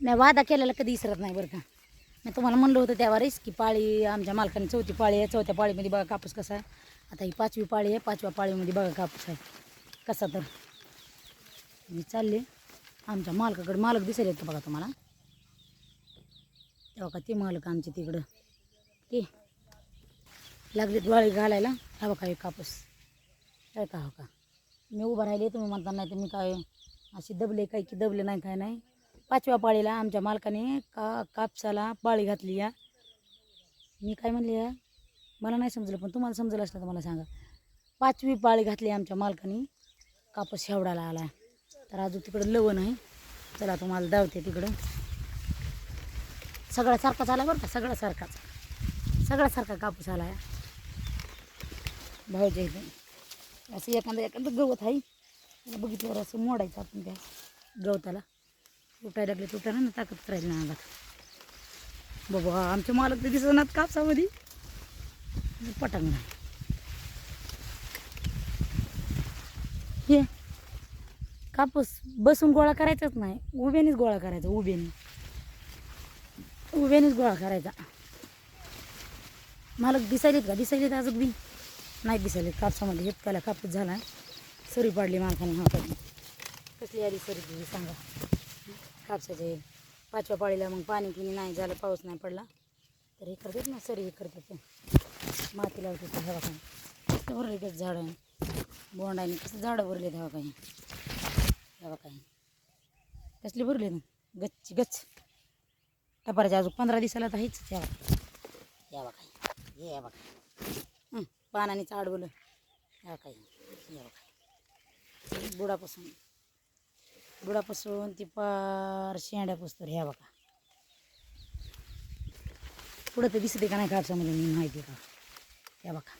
नाही वादा केलेला कधी इसरत नाही बरं का. मी तुम्हाला म्हणलं होतं त्यावेळेस की पाळी आमच्या मालकाने चौथी पाळी आहे. चौथ्या पाळीमध्ये बघा कापूस कसा आहे. आता ही पाचवी पाळी आहे. पाचव्या पाळीमध्ये बघा कापूस आहे. कसा तर. मी चालले. आमच्या मालकाकडे मालक दिसेल येतं बघा तुम्हाला. तेव्हा का ते मालक आमचे तिकडं. ते लागले दिवाळी घालायला. हा बघा हे कापूस. काय का हो का. मी उभं राहिले तुम्ही म्हणता नाही तर मी काय अशी दबले काय की दबले नाही काय नाही. पाचव्या पाळीला आमच्या मालकाने का कापसाला पाळी घातली या. मी काय म्हणले या? मला नाही समजलं पण तुम्हाला समजलं असलं तर मला सांगा. पाचवी पाळी घातली आमच्या मालकाने कापूस शेवडाला आला. तर अजून तिकडं लवण आहे. चला तुम्हाला धावते तिकडं. सगळा सारखाच आला बरं का? सगळा सारखाच. सगळा सारखा कापूस आला भाऊच्या इथे. असं एखादं एखादं गवत आहे. बघितल्यावर असं मोडायचं आपण त्या गवताला. तुटायला लागले तुटायला ना ताकद राहील ना अंगात. बाबा आमचे मालक तर दिसत ना कापसामध्ये. पटांग ना हे कापूस बसून गोळा करायचाच नाही. उभ्यानेच गोळा करायचा उभ्याने. उभ्यानेच गोळा करायचा. मालक दिसायलेत का? दिसायलेत अजून बी. नाही दिसायलेत कापसामध्ये. इतकाला कापूस झाला. सरी पाडली मालकाने. हा कसली आली सरी तुझी? सांगा. कापसाचे पाचव्या पाळीला मग पाणी पिणी नाही झालं पाऊस नाही पडला तर हे करतात ना सरी हे करतात माती लावतात ते हवा काही भरले त्याचं झाडं बोंडाने कसं झाडं भरले हवा काही हवा काही कसली भरले ना? गच्ची गच्च. टपाराच्या अजून पंधरा दिवसाला तर आहेच यावा. यावा काही यावा काही पानाने चाडवलं यावा काही यावा काही बुडापासून. बुडापासून ती पार शेंड्यापासून ह्या बघा. पुढं तर दिसते का नाही कापसामध्ये मी माहिती का? या बघा.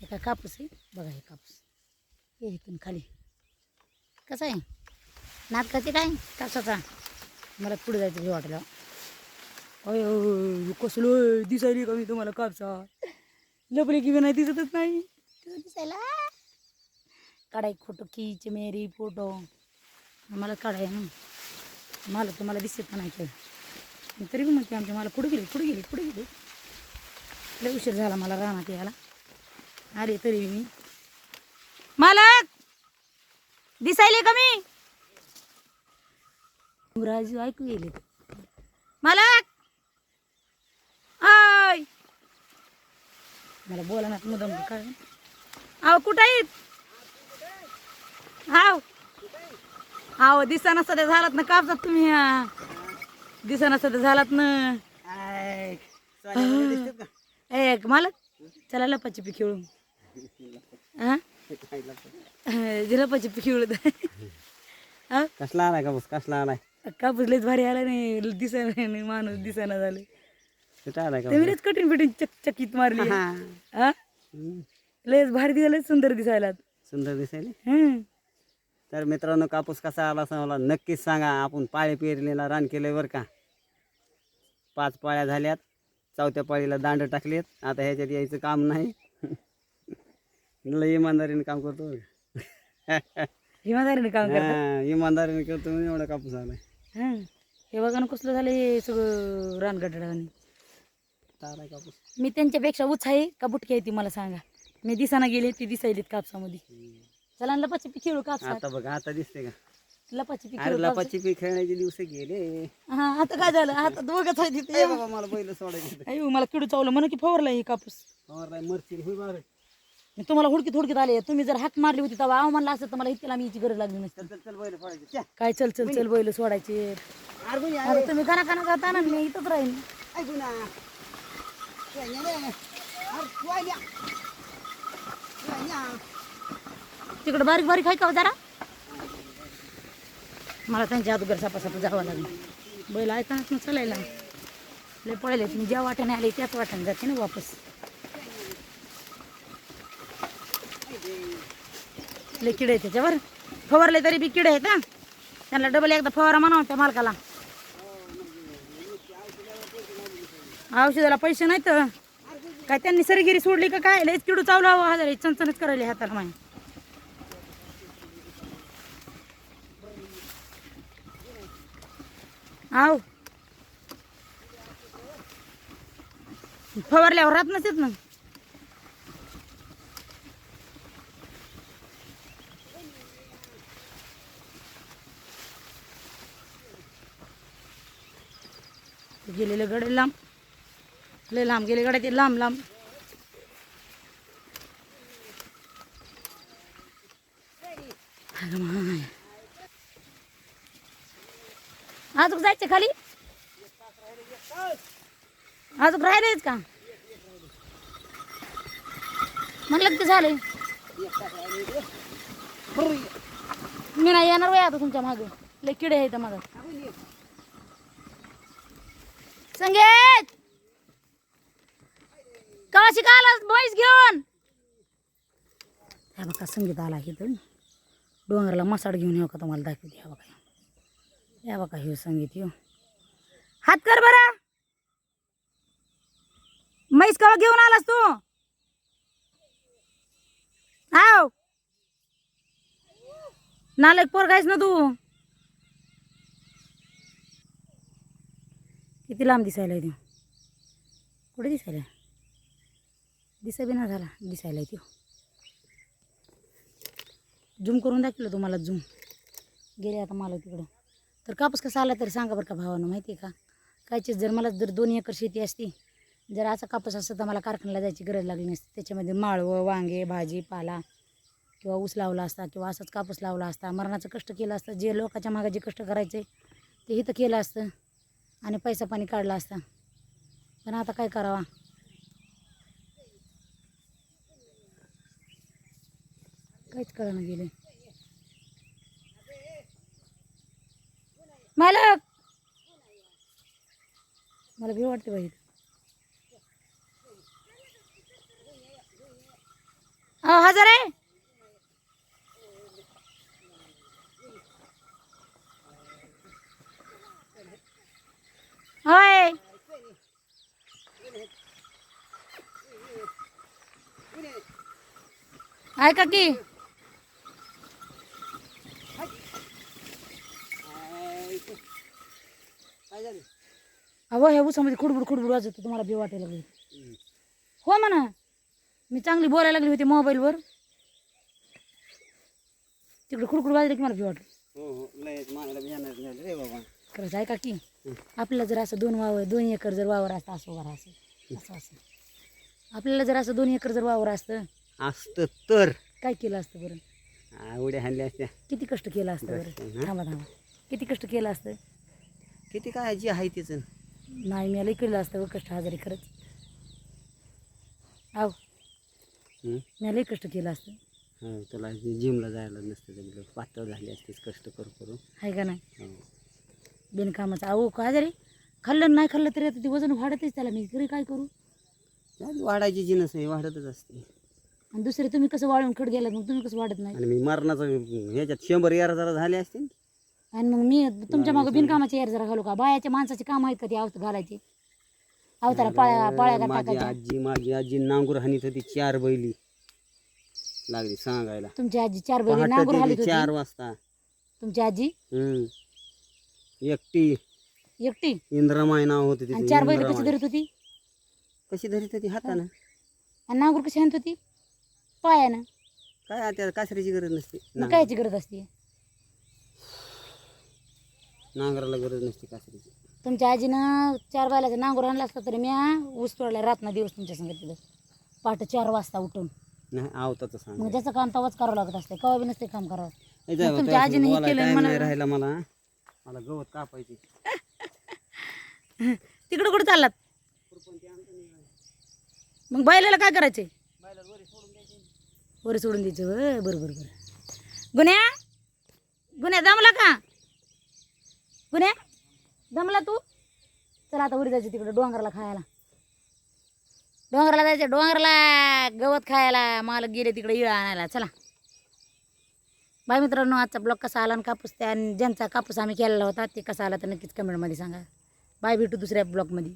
हे काय कापूस आहे? बघा हे कापूस. हे इथून खाली. कसं आहे? नाटकाचे काय? कापसाचा. मला पुढे जायचं हे वाटलं. अय कसलं दिसायली का मी तुम्हाला कापसा? लपले की नाही दिसतच नाही. दिसायला? काढाय फोटो खीच मेरी फोटो. मला काढाय ना. मला तुम्हाला दिसत नाही खेळ तरी पण म्हणते आमच्या मला कुठे गेली कुठे गेली कुठे गेली. लय उशीर झाला मला रानात यायला. आले तरी मी. मालक! दिसायले का मी? राजू ऐकू गेले मालक! आय! मला बोला ना मुदम काय? आव कुठं आहेत? हाव आव दिसाना सध्या झालात ना कापसात तुम्ही हा. दिसाना सध्या झालात ना. एक मालक चला लपाछपी खेळू हा जे लपाछपी खेळू हा कसला आलाय कापूस कसला आलाय? कापूस लयच भारी आला नाही दिसायला नाही माणूस दिसाना झाले कुठं आलाय लयच कठीण पिठीन चक चकीत मारली. हा. हम्म. लयच भारी दिसायला सुंदर दिसायला सुंदर दिसायले? हम्म. तर मित्रांनो कापूस कसा आला असं मला नक्कीच सांगा. आपण पाळी पेरलेला रान केलंय बरं का. पाच पाळ्या झाल्यात चौथ्या पाळीला दांड टाकलेत. आता ह्याच्यात यायचं काम नाही. लय इमानदारीने काम करतो. इमानदारीने काम हा, इमानदारीने करतो म्हणून एवढा कापूस आलाय. हं. हे बघा ना कसलं झालं हे सगळं रानगटाने आलाय कापूस. मी त्यांच्यापेक्षा उत्साही का बुटकी आहे ती मला सांगा. मी दिसाना गेले ती दिसायलीत कापसामध्ये. चला ना लपाची पी खेळू कापसात आता बघा आता दिसते का? लपाची पी अरे खेळू कापसात. लपाची पी खेळण्याचे दिवस गेले. हा आता काय झालं? आता दोघंच आहे तिथे ए बाबा मला पहिलं सोडायचं अयो मला किडू चावलं. म्हणून की फवारला हे कापूस. फवारलाय मरतील होय बारे मी तुम्हाला हुडकीत हुडकीत आले. तुम्ही जर हाक मारली होती तेव्हा आव म्हणला असं तर मला इतक्याला मी गरज लागली नसती. चल चल चल बैल फोडायचे च्या. काय चल चल चल बैल सोडायचे. अरे गुन्हे, अरे तुम्ही काना काना जाता ना मी इथंच राहीन. ऐ गुन्हा. वहिन्या रे. अरे वहिन्या. वहिन्या. तिकडे बारीक बारीक आहे का हो जरा? मला त्यांच्या अगोदर सापासाप जावं लागलं. बैल ऐकणार ना चालायला. लय पळले तुम्ही ज्या वाट्याने आले त्याच वाट्याने जाते ना वापस. लय किडे आहे त्याच्यावर. फवारले तरी बी किडे आहेत ना त्यांना डबल एकदा फवारा म्हणावं त्या मालकाला. औषधाला पैसे नाहीत. काय त्यांनी सरीगिरी सोडली का काय? लयच किडू चावला हजार चणचणच करायला हाताला माहिती आव. फवारल्यावर राहत नसेत ना गेलेले गडे लांब. लय लांब गेले गड्या ते लांब लांब. जायचे खाली? अजून राहिलेच का? म्हणलं की ते मी नाही येणार वय आता तुमच्या मागे. लय किडे आहेत माग संगीत! का शिकायला बॉईस घेऊन. ह्या बघा संगीत आला इथं. डोंगराला मसाड घेऊन येऊ का तुम्हाला दाखवते? ह्या बघा. या बघा हिव संगीत येऊ हात कर बरा. म्हैस कवा घेऊन आलास तू. आव. नालायक पोर गायस ना तू? किती लांब दिसायला तू. कुठे दिसायला? दिसा बी ना झाला दिसायला तू. झूम करून दाखवलं तुम्हाला झूम. गेले आता मला तिकडं तर कापूस कसा आला तरी सांगा बरं का भावानं माहिती आहे का? कायचीच जर मला जर दोन एकर शेती असती जर असा कापूस असता तर मला कारखान्याला जायची गरज लागली नसती. त्याच्यामध्ये माळवं वांगे भाजी पाला किंवा ऊस लावला असता किंवा असाच कापूस लावला असता मरणाचं कष्ट केलं असतं जे लोकाच्या मागे जे कष्ट करायचे ते इथं केलं असतं आणि पैसा पाणी काढला असता. पण आता काय करावा? काहीच कळणं गेले. मालक मला भी वाटते बाई. अहो हजार आहे. होय. ऐका की. अहो ह्या उसामध्ये खुडबुड खुडबुड वाजत होतं, तुम्हाला बी वाटायला लागली. हो म्हणा. मी चांगली बोलायला लागली होती मोबाईलवर. तिकडे खुडखुड वाजले की मला बी वाटलं. हो हो. लय मानायला येणार नाही रे बाबा. खरंच ऐका की आपल्याला जर असं दोन वावर दोन एकर जर वावर असतं असं वावर असं असं असं. आपल्याला जर असं दोन एकर जर वावर असतं. असतं तर. काय केलं असतं बरं? उड्या हाणल्या असत्या. किती कष्ट केलं असतं बरं? हं? थांबा थांबा. किती कष्ट केलं असतं? किती काय जी आहे तिचं. नाही मी केलं असतं कष्ट हजारी खरंच आव हं? मी कष्ट केलं असतं. हो तुला जिमला जायला नसतं जमलं. पातळ झाली असतीस कष्ट करू करू. आहे का नाही. बिनकामाचं. अहो काय जरी खाल्लं नाही खाल्लं तरी आता ते वजन वाढतच त्याला. मी तरी काय करू? वाढायची जिनस आहे वाढतच असते. आणि दुसरे तुम्ही कसं वाढून खड गेला मग तुम्ही कसं वाढत नाही? आणि मी मरणाचं ह्याच्यात शंभर यार जरा झाले असते आणि मग मी तुमच्या मागं बिनकामाचे यार जरा घालू का? बायाच्या माणसाचे काम आहेत का ते आवत घालायचे? अवतारा पाळ्या पाळ्या का माझी टाकायच्या आजी माझी आजी नांगूर हानीत होती चार बैली लागली सांगायला. तुमची आजी चार बैली नांगूर पहाटे हालीत ते होती? चार वाजता. तुमची आजी? हम्म. एकटी. एकटी? इंद्रमाय नाव होते आणि तिचं चार बैल कशी. धरत होती? कशी धरीत होती हातानं? आणि नांगूर कशी आणत होती? पायानं. काय आता कासरीची गरज नसते. मग कायची गरज असते? नांगराला गरज नसते कासरीची. तुमच्या आजीनं चार बैलाचा नांगूर आणला असता तरी मी ऊस तोडला रातना दिवस तुमच्या संगत तिथं. पहाटे चार वाजता उठून. नाही आवताच सांग मग ज्याचं काम तवाच करावं लागत असते कवा बी नसते काम करावं. ए, तुमच्या आजीने हे बोलायला केलं time मला- नाही राहिला मला मला गवत कापायचे. तिकडं कुठं चाललात? मग बैलाला काय करायचे वर सोडून द्यायचं. होय, बरं बरं बरं. गुन्ह्या? गुन्ह्या दमला का? पुण्या दमला तू? चला आता वरी जायची तिकडं डोंगराला खायला. डोंगराला जायचं डोंगराला गवत खायला. मला गेले तिकडे इळा आणायला. चला. बाय मित्रांनो आजचा ब्लॉग कसा आला आणि कापूस त्या ज्यांचा कापूस आम्ही केलेला होता ते कसा आला तर नक्कीच कमेंटमध्ये सांगा. बाय भेटू दुसऱ्या ब्लॉगमध्ये.